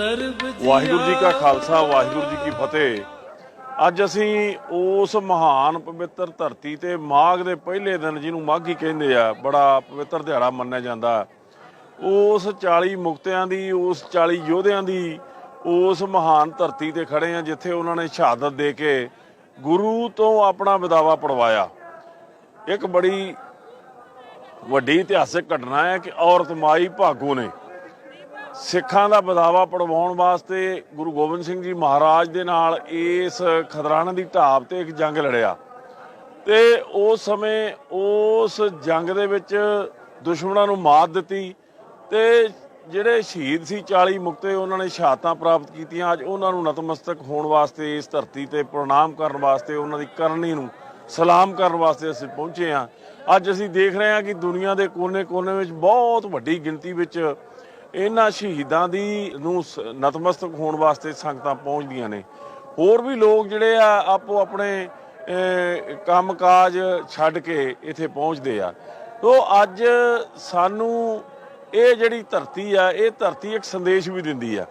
ਵਾਹਿਗੁਰੂ ਜੀ ਕਾ ਖਾਲਸਾ, ਵਾਹਿਗੁਰੂ ਜੀ ਕੀ ਫਤਿਹ। ਅੱਜ ਅਸੀਂ ਉਸ ਮਹਾਨ ਪਵਿੱਤਰ ਧਰਤੀ ਤੇ ਮਾਘ ਦੇ ਪਹਿਲੇ ਦਿਨ ਜਿਹਨੂੰ ਮਾਘੀ ਕਹਿੰਦੇ ਆ, ਬੜਾ ਪਵਿੱਤਰ ਦਿਹਾੜਾ ਮੰਨਿਆ ਜਾਂਦਾ। ਉਸ 40 ਮੁਕਤਿਆਂ ਦੀ, ਉਸ 40 ਯੋਧਿਆਂ ਦੀ, ਉਸ ਮਹਾਨ ਧਰਤੀ ਤੇ ਖੜੇ ਆ, ਜਿੱਥੇ ਉਹਨਾਂ ਨੇ ਸ਼ਹਾਦਤ ਦੇ ਕੇ ਗੁਰੂ ਤੋਂ ਆਪਣਾ ਵਿਦਾਵਾ ਪੜਵਾਇਆ। ਇੱਕ ਬੜੀ ਵੱਡੀ ਇਤਿਹਾਸਿਕ ਘਟਨਾ ਹੈ ਕਿ ਔਰਤ ਮਾਈ ਭਾਗੋ ਨੇ ਸਿੱਖਾਂ ਦਾ ਬਦਾਵਾ ਪੜਵਾਉਣ ਵਾਸਤੇ ਗੁਰੂ ਗੋਬਿੰਦ ਸਿੰਘ ਜੀ ਮਹਾਰਾਜ ਦੇ ਨਾਲ ਇਸ ਖਦਰਾਣਾ ਦੀ ਢਾਬ ਤੇ ਇੱਕ ਜੰਗ ਲੜਿਆ। ਤੇ ਉਸ ਸਮੇਂ ਉਸ ਜੰਗ ਦੇ ਵਿੱਚ ਦੁਸ਼ਮਣਾਂ ਨੂੰ ਮਾਤ ਦਿੱਤੀ ਤੇ ਜਿਹੜੇ ਸ਼ਹੀਦ ਸੀ 40 ਮੁਕਤੇ ਉਹਨਾਂ ਨੇ ਸ਼ਹਾਦਤਾਂ ਪ੍ਰਾਪਤ ਕੀਤੀਆਂ। ਅੱਜ ਉਹਨਾਂ ਨੂੰ ਨਤਮਸਤਕ ਹੋਣ ਵਾਸਤੇ, ਇਸ ਧਰਤੀ ਤੇ ਪ੍ਰਣਾਮ ਕਰਨ ਵਾਸਤੇ, ਉਹਨਾਂ ਦੀ ਕਰਨੀ ਨੂੰ ਸਲਾਮ ਕਰਨ ਵਾਸਤੇ ਅਸੀਂ ਪਹੁੰਚੇ ਹਾਂ। ਅੱਜ ਅਸੀਂ ਦੇਖ ਰਹੇ ਹਾਂ ਕਿ ਦੁਨੀਆ ਦੇ ਕੋਨੇ-ਕੋਨੇ ਵਿੱਚ ਬਹੁਤ ਵੱਡੀ ਗਿਣਤੀ ਵਿੱਚ ਇਹਨਾਂ ਸ਼ਹੀਦਾਂ ਦੀ ਨੂੰ ਸ- ਨਤਮਸਤਕ ਹੋਣ ਵਾਸਤੇ ਸੰਗਤਾਂ ਪਹੁੰਚਦੀਆਂ ਨੇ। ਹੋਰ ਵੀ ਲੋਕ ਜਿਹੜੇ ਆ ਆਪੋ ਆਪਣੇ ਅਹ, ਕੰਮਕਾਜ ਛੱਡ ਕੇ ਇੱਥੇ ਪਹੁੰਚਦੇ ਆ। ਤੋ ਅੱਜ ਸਾਨੂੰ ਇਹ ਜਿਹੜੀ ਧਰਤੀ ਆ ਇਹ ਧਰਤੀ ਇੱਕ ਸੰਦੇਸ਼ ਵੀ ਦਿੰਦੀ ਆ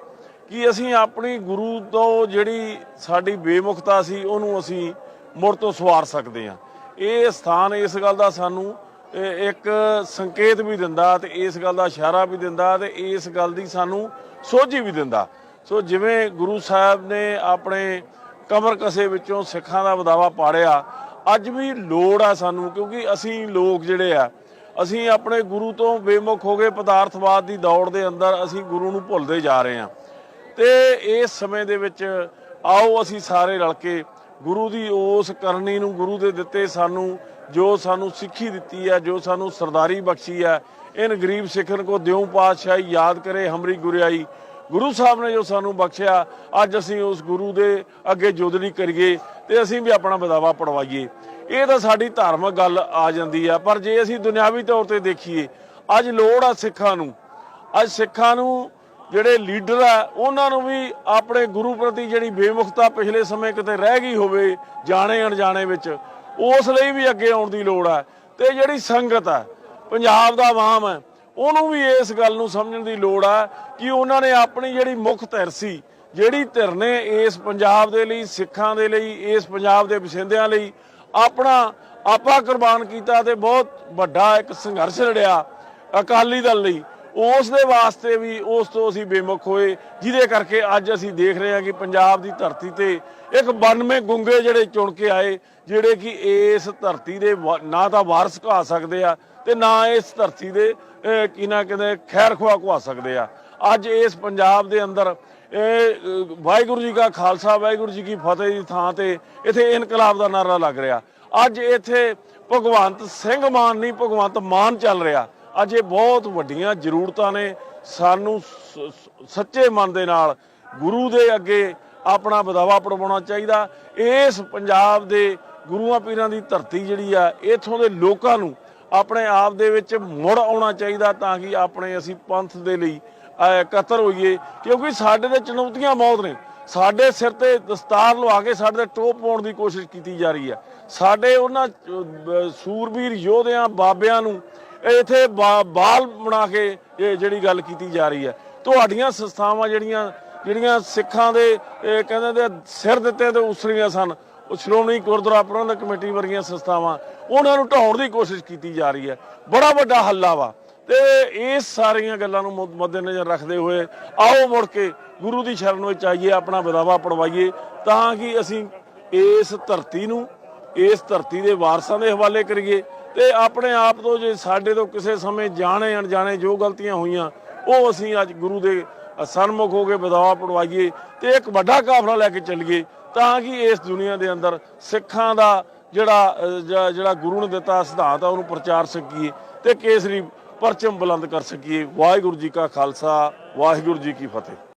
ਕਿ ਅਸੀਂ ਆਪਣੀ ਗੁਰੂ ਤੋਂ ਜਿਹੜੀ ਸਾਡੀ ਬੇਮੁਖਤਾ ਸੀ ਉਹਨੂੰ ਅਸੀਂ ਮੁੜ ਤੋਂ ਸਵਾਰ ਸਕਦੇ ਆ। ਇਹ ਸਥਾਨ ਇਸ ਗੱਲ ਦਾ ਸਾਨੂੰ ਇੱਕ ਸੰਕੇਤ ਵੀ ਦਿੰਦਾ ਤੇ ਇਸ ਗੱਲ ਦਾ ਇਸ਼ਾਰਾ ਵੀ ਦਿੰਦਾ ਤੇ ਇਸ ਗੱਲ ਦੀ ਸਾਨੂੰ ਸੋਝੀ ਵੀ ਦਿੰਦਾ। ਸੋ ਜਿਵੇਂ ਗੁਰੂ ਸਾਹਿਬ ਨੇ ਆਪਣੇ ਕਮਰ ਕਸੇ ਵਿੱਚੋਂ ਸਿੱਖਾਂ ਦਾ ਵਦਾਵਾ ਪਾੜਿਆ, ਅੱਜ ਵੀ ਲੋੜ ਆ ਸਾਨੂੰ ਕਿਉਂਕਿ ਅਸੀਂ ਲੋਕ ਜਿਹੜੇ ਆ, ਅਸੀਂ ਆਪਣੇ ਗੁਰੂ ਤੋਂ ਬੇਮੁਖ ਹੋ ਗਏ ਪਦਾਰਥਵਾਦ ਦੀ ਦੌੜ ਦੇ ਅੰਦਰ ਅਸੀਂ ਗੁਰੂ ਨੂੰ ਭੁੱਲਦੇ ਜਾ ਰਹੇ ਹਾਂ। ਤੇ ਇਸ ਸਮੇਂ ਦੇ ਵਿੱਚ ਆਓ ਅਸੀਂ ਸਾਰੇ ਰਲ ਕੇ ਗੁਰੂ ਦੀ ਉਸ ਕਰਨੀ ਨੂੰ ਗੁਰੂ ਦੇ ਦਿੱਤੇ ਸਾਨੂੰ, ਜੋ ਸਾਨੂੰ ਸਿੱਖੀ ਦਿੱਤੀ ਹੈ, ਜੋ ਸਾਨੂੰ ਸਰਦਾਰੀ ਬਖਸ਼ੀ ਹੈ ਇਨ ਗਰੀਬ ਸਿੱਖਨ ਕੋ ਦਿਉ ਪਾਤਸ਼ਾਹੀ ਯਾਦ ਕਰੇ ਹਮਰੀ ਗੁਰਿਆਈ। ਗੁਰੂ ਸਾਹਿਬ ਨੇ ਜੋ ਸਾਨੂੰ ਬਖਸ਼ਿਆ, ਅੱਜ ਅਸੀਂ ਉਸ ਗੁਰੂ ਦੇ ਅੱਗੇ ਜੋਦੜੀ ਕਰੀਏ ਤੇ ਅਸੀਂ ਵੀ ਆਪਣਾ ਬਦਾਵਾ ਪੜਵਾਈਏ। ਇਹ ਤਾਂ ਸਾਡੀ ਧਾਰਮਿਕ ਗੱਲ ਆ ਜਾਂਦੀ ਆ, ਪਰ ਜੇ ਅਸੀਂ ਦੁਨਿਆਵੀ ਤੌਰ ਤੇ ਦੇਖੀਏ, ਅੱਜ ਲੋੜ ਆ ਸਿੱਖਾਂ ਨੂੰ। ਅੱਜ ਸਿੱਖਾਂ ਨੂੰ ਜਿਹੜੇ ਲੀਡਰ ਆ, ਉਹਨਾਂ ਨੂੰ ਵੀ ਆਪਣੇ ਗੁਰੂ ਪ੍ਰਤੀ ਜਿਹੜੀ ਬੇਮੁਖਤਾ ਪਿਛਲੇ ਸਮੇਂ ਕਿਤੇ ਰਹਿ ਗਈ ਹੋਵੇ, ਜਾਣੇ ਅਣਜਾਣੇ ਵਿੱਚ, ਉਸ ਲਈ ਵੀ ਅੱਗੇ ਆਉਣ ਦੀ ਲੋੜ ਆ। ਤੇ ਜਿਹੜੀ ਸੰਗਤ ਆ, ਪੰਜਾਬ ਦਾ ਆਵਾਮ ਹੈ ਉਹਨੂੰ ਵੀ ਇਸ ਗੱਲ ਨੂੰ ਸਮਝਣ ਦੀ ਲੋੜ ਆ ਕਿ ਉਹਨਾਂ ਨੇ ਆਪਣੀ ਜਿਹੜੀ ਮੁੱਖ ਧਿਰ ਸੀ, ਜਿਹੜੀ ਧਿਰ ਨੇ ਇਸ ਪੰਜਾਬ ਦੇ ਲਈ, ਸਿੱਖਾਂ ਦੇ ਲਈ, ਇਸ ਪੰਜਾਬ ਦੇ ਵਸਿੰਦਿਆਂ ਲਈ ਆਪਣਾ ਆਪਾ ਕੁਰਬਾਨ ਕੀਤਾ ਤੇ ਬਹੁਤ ਵੱਡਾ ਇੱਕ ਸੰਘਰਸ਼ ਲੜਿਆ ਅਕਾਲੀ ਦਲ ਲਈ। ਉਸ ਦੇ ਵਾਸਤੇ ਵੀ ਉਸ ਤੋਂ ਅਸੀਂ ਬੇਮੁਖ ਹੋਏ ਜਿਹਦੇ ਕਰਕੇ ਅੱਜ ਅਸੀਂ ਦੇਖ ਰਹੇ ਹਾਂ ਕਿ ਪੰਜਾਬ ਦੀ ਧਰਤੀ ਤੇ ਇੱਕ 92 ਗੁੰਗੇ ਜਿਹੜੇ ਚੁਣ ਕੇ ਆਏ ਜਿਹੜੇ ਕਿ ਇਸ ਧਰਤੀ ਦੇ ਵਾ- ਨਾ ਤਾਂ ਵਾਰਸ ਕਹਾ ਸਕਦੇ ਆ ਤੇ ਨਾ ਇਸ ਧਰਤੀ ਦੇ ਅਹ, ਕੀ ਨਾ ਕਹਿੰਦੇ ਖੈਰ ਖਵਾ ਕਹਾ ਸਕਦੇ ਆ। ਅੱਜ ਇਸ ਪੰਜਾਬ ਦੇ ਅੰਦਰ ਇਹ ਵਾਹਿਗੁਰੂ ਜੀ ਕਾ ਖਾਲਸਾ ਵਾਹਿਗੁਰੂ ਜੀ ਕੀ ਫਤਿਹ ਦੀ ਥਾਂ ਤੇ ਇੱਥੇ ਇਨਕਲਾਬ ਦਾ ਨਾਰਾ ਲੱਗ ਰਿਹਾ। ਅੱਜ ਇੱਥੇ ਭਗਵੰਤ ਸਿੰਘ ਮਾਨ ਨਹੀਂ ਭਗਵੰਤ ਮਾਨ ਚੱਲ ਰਿਹਾ। ਅੱਜ ਇਹ ਬਹੁਤ ਵੱਡੀਆਂ ਜ਼ਰੂਰਤਾਂ ਨੇ। ਸਾਨੂੰ ਸੱਚੇ ਮਨ ਦੇ ਨਾਲ ਗੁਰੂ ਦੇ ਅੱਗੇ ਆਪਣਾ ਬਦਾਵਾ ਪੜਵਾਉਣਾ ਚਾਹੀਦਾ। ਇਸ ਪੰਜਾਬ ਦੇ ਗੁਰੂਆਂ ਪੀਰਾਂ ਦੀ ਧਰਤੀ ਜਿਹੜੀ ਆ ਇਥੋਂ ਦੇ ਲੋਕਾਂ ਨੂੰ ਆਪਣੇ ਆਪ ਦੇ ਵਿੱਚ ਮੁੜ ਆਉਣਾ ਚਾਹੀਦਾ ਤਾਂ ਕਿ ਆਪਣੇ ਅਸੀਂ ਪੰਥ ਦੇ ਲਈ ਅਹ, ਇਕੱਤਰ ਹੋਈਏ। ਕਿਉਂਕਿ ਸਾਡੇ ਦੇ ਚੁਣੌਤੀਆਂ ਬਹੁਤ ਨੇ। ਸਾਡੇ ਸਿਰ ਤੇ ਦਸਤਾਰ ਲਵਾ ਕੇ ਸਾਡੇ ਤੇ ਟੋਪ ਪਾਉਣ ਦੀ ਕੋਸ਼ਿਸ਼ ਕੀਤੀ ਜਾ ਰਹੀ ਹੈ ਸਾਡੇ ਉਹਨਾਂ ਸੂਰਬੀਰ ਯੋਧਿਆਂ ਬਾਬਿਆਂ ਨੂੰ ਇੱਥੇ ਬਾਲ ਬਣਾ ਕੇ ਇਹ ਜਿਹੜੀ ਗੱਲ ਕੀਤੀ ਜਾ ਰਹੀ ਹੈ। ਤੁਹਾਡੀਆਂ ਸੰਸਥਾਵਾਂ ਜਿਹੜੀਆਂ ਜਿਹੜੀਆਂ ਸਿੱਖਾਂ ਦੇ ਕਹਿੰਦੇ ਦੇ ਸਿਰ ਦਿੱਤੇ ਤੇ ਉਸਰੀਆਂ ਸਨ। ਉਹ ਸ਼੍ਰੋਮਣੀ ਗੁਰਦੁਆਰਾ ਪ੍ਰਬੰਧਕ ਕਮੇਟੀ ਵਰਗੀਆਂ ਸੰਸਥਾਵਾਂ, ਉਹਨਾਂ ਨੂੰ ਢਾਉਣ ਦੀ ਕੋਸ਼ਿਸ਼ ਕੀਤੀ ਜਾ ਰਹੀ ਹੈ। ਬੜਾ ਵੱਡਾ ਹੱਲਾ ਵਾ। ਤੇ ਇਸ ਸਾਰੀਆਂ ਗੱਲਾਂ ਨੂੰ ਮੱਦੇਨਜ਼ਰ ਰੱਖਦੇ ਹੋਏ ਆਓ ਮੁੜ ਕੇ ਗੁਰੂ ਦੀ ਸ਼ਰਨ ਵਿੱਚ ਆਈਏ, ਆਪਣਾ ਵਿਦਾਵਾ ਪੜਵਾਈਏ, ਤਾਂ ਕਿ ਅਸੀਂ ਇਸ ਧਰਤੀ ਨੂੰ, ਇਸ ਧਰਤੀ ਦੇ ਵਾਰਸਾਂ ਦੇ ਹਵਾਲੇ ਕਰੀਏ। ਤੇ ਆਪਣੇ ਆਪ ਤੋਂ ਜੇ ਸਾਡੇ ਤੋਂ ਕਿਸੇ ਸਮੇਂ ਜਾਣੇ ਅਣਜਾਣੇ ਜੋ ਗਲਤੀਆਂ ਹੋਈਆਂ, ਉਹ ਅਸੀਂ ਅੱਜ ਗੁਰੂ ਦੇ ਸਨਮੁਖ ਹੋ ਕੇ ਵਿਦਾਵਾ ਪੜਵਾਈਏ ਤੇ ਇੱਕ ਵੱਡਾ ਕਾਫਲਾ ਲੈ ਕੇ ਚੱਲੀਏ ਤਾਂ ਕਿ ਇਸ ਦੁਨੀਆ ਦੇ ਅੰਦਰ ਸਿੱਖਾਂ ਦਾ ਜਿਹੜਾ ਜਿਹੜਾ ਗੁਰੂ ਨੇ ਦਿੱਤਾ ਸਿਧਾਂਤ ਆ, ਉਹਨੂੰ ਪ੍ਰਚਾਰ ਸਕੀਏ ਤੇ ਕੇਸਰੀ ਪਰਚਮ ਬੁਲੰਦ ਕਰ ਸਕੀਏ। ਵਾਹਿਗੁਰੂ ਜੀ ਕਾ ਖਾਲਸਾ, ਵਾਹਿਗੁਰੂ ਜੀ ਕੀ ਫਤਿਹ।